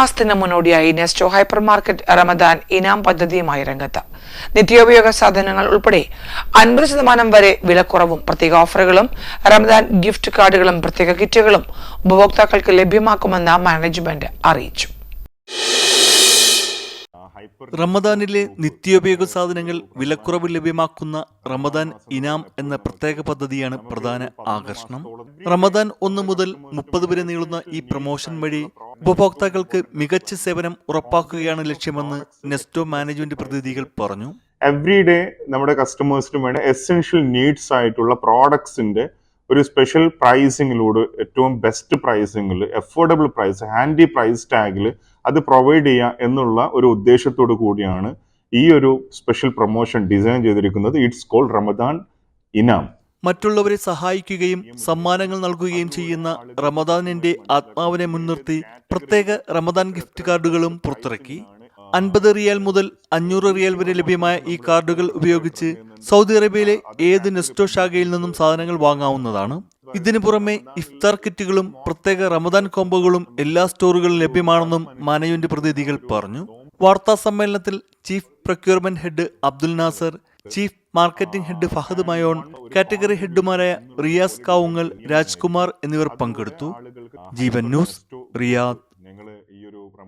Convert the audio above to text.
മാസത്തിന് മുന്നോടിയായി Nesto hypermarket Ramadan Inam പദ്ധതിയുമായി രംഗത്ത്. നിത്യോപയോഗ സാധനങ്ങൾ ഉൾപ്പെടെ അൻപത് ശതമാനം വരെ വിലക്കുറവും പ്രത്യേക ഓഫറുകളും റമദാൻ ഗിഫ്റ്റ് കാർഡുകളും പ്രത്യേക കിറ്റുകളും ഉപഭോക്താക്കൾക്ക് ലഭ്യമാക്കുമെന്ന് മാനേജ്മെന്റ് അറിയിച്ചു. റമദാനിലെ നിത്യോപയോഗ സാധനങ്ങൾ വിലക്കുറവ് ലഭ്യമാക്കുന്ന റമദാൻ ഇനാം എന്ന പ്രത്യേക പദ്ധതിയാണ് പ്രധാന ആകർഷണം. റമദാൻ ഒന്ന് മുതൽ മുപ്പത് വരെ നീളുന്ന ഈ പ്രൊമോഷൻ വഴി ഉപഭോക്താക്കൾക്ക് മികച്ച സേവനം ഉറപ്പാക്കുകയാണ് ലക്ഷ്യമെന്ന് നെസ്റ്റോ മാനേജ്മെന്റ് പ്രതിനിധികൾ പറഞ്ഞു. എവറി ഡേ നമ്മുടെ കസ്റ്റമേഴ്സിന് വേണ്ട എസെൻഷ്യൽ നീഡ്സ് ആയിട്ടുള്ള പ്രോഡക്ട്സിന്റെ ഒരു സ്പെഷ്യൽ പ്രൈസിങ്ങിലൂടെ ഏറ്റവും ബെസ്റ്റ് പ്രൈസിങ്ങിൽ എഫോർഡബിൾ പ്രൈസ് ഹാൻഡി പ്രൈസ് ടാഗിൽ അത് പ്രൊവൈഡ് ചെയ്യുക എന്നുള്ള ഒരു ഉദ്ദേശത്തോടു കൂടിയാണ് ഈ ഒരു സ്പെഷ്യൽ പ്രൊമോഷൻ ഡിസൈൻ ചെയ്തിരിക്കുന്നത്. ഇറ്റ്സ് കോൾഡ് റമദാൻ ഇനാം മറ്റുള്ളവരെ സഹായിക്കുകയും സമ്മാനങ്ങൾ നൽകുകയും ചെയ്യുന്ന റമദാനിന്റെ ആത്മാവിനെ മുൻനിർത്തി പ്രത്യേക റമദാൻ ഗിഫ്റ്റ് കാർഡുകളും പുറത്തിറക്കി. അൻപത് റിയാൽ മുതൽ അഞ്ഞൂറ് റിയാൽ വരെ ലഭ്യമായ ഈ കാർഡുകൾ ഉപയോഗിച്ച് സൗദി അറേബ്യയിലെ ഏത് നെസ്റ്റോ ശാഖയിൽ നിന്നും സാധനങ്ങൾ വാങ്ങാവുന്നതാണ്. ഇതിനു പുറമെ ഇഫ്താർ കിറ്റുകളും പ്രത്യേക റമദാൻ കോംബോകളും എല്ലാ സ്റ്റോറുകളിലും ലഭ്യമാണെന്നും മാനേജ്മെന്റ് പ്രതിനിധികൾ പറഞ്ഞു. വാർത്താ സമ്മേളനത്തിൽ chief procurement head Abdul Nasser chief marketing head Fahad Mayon category ഹെഡുമാരായ Riyas Kavungal Rajkumar എന്നിവർ പങ്കെടുത്തു. Jeevan news Riyadh.